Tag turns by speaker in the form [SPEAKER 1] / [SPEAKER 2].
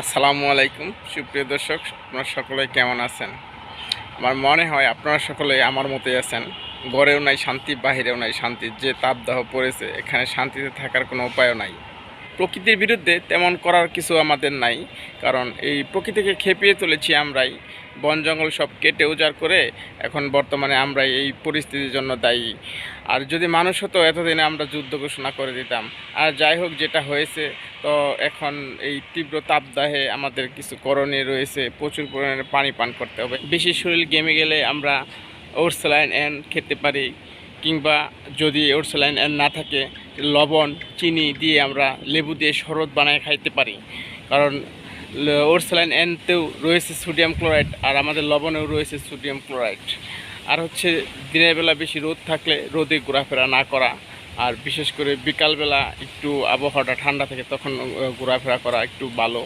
[SPEAKER 1] আসসালামু আলাইকুম। সুপ্রিয় দর্শক, আপনারা সকলে কেমন আছেন? আমার মনে হয় আপনারা সকলে আমার মতোই আছেন। ঘরেও নাই শান্তি, বাহিরেও নাই শান্তি। যে তাপদাহ পড়েছে, এখানে শান্তিতে থাকার কোনো উপায়ও নাই। প্রকৃতির বিরুদ্ধে তেমন করার কিছু আমাদের নাই। কারণ এই প্রকৃতিকে খেপিয়ে তুলেছি আমরাই। বন জঙ্গল সব কেটে উজাড় করে এখন বর্তমানে আমরা এই পরিস্থিতির জন্য দায়ী। আর যদি মানুষ হতো, এতদিনে আমরা যুদ্ধ ঘোষণা করে দিতাম। আর যাই হোক, যেটা হয়েছে, তো এখন এই তীব্র তাপদাহে আমাদের কিছু করণীয় রয়েছে। প্রচুর পরিমাণে পানি পান করতে হবে। বেশি শরীর গেমে গেলে আমরা ওরসেলাইন এন খেতে পারি। কিংবা যদি ওরসেলাইন এন না থাকে, লবণ, চিনি দিয়ে আমরা লেবু দিয়ে শরবত বানায় খাইতে পারি। কারণ ওরসেলাইন এনতেও রয়েছে সোডিয়াম ক্লোরাইড, আর আমাদের লবণেও রয়েছে সোডিয়াম ক্লোরাইড। আর হচ্ছে, দিনের বেলা বেশি রোদ থাকলে রোদে ঘোরাফেরা না করা, আর বিশেষ করে বিকালবেলা একটু আবহাওয়াটা ঠান্ডা থাকে, তখন ঘোরাফেরা করা একটু ভালো।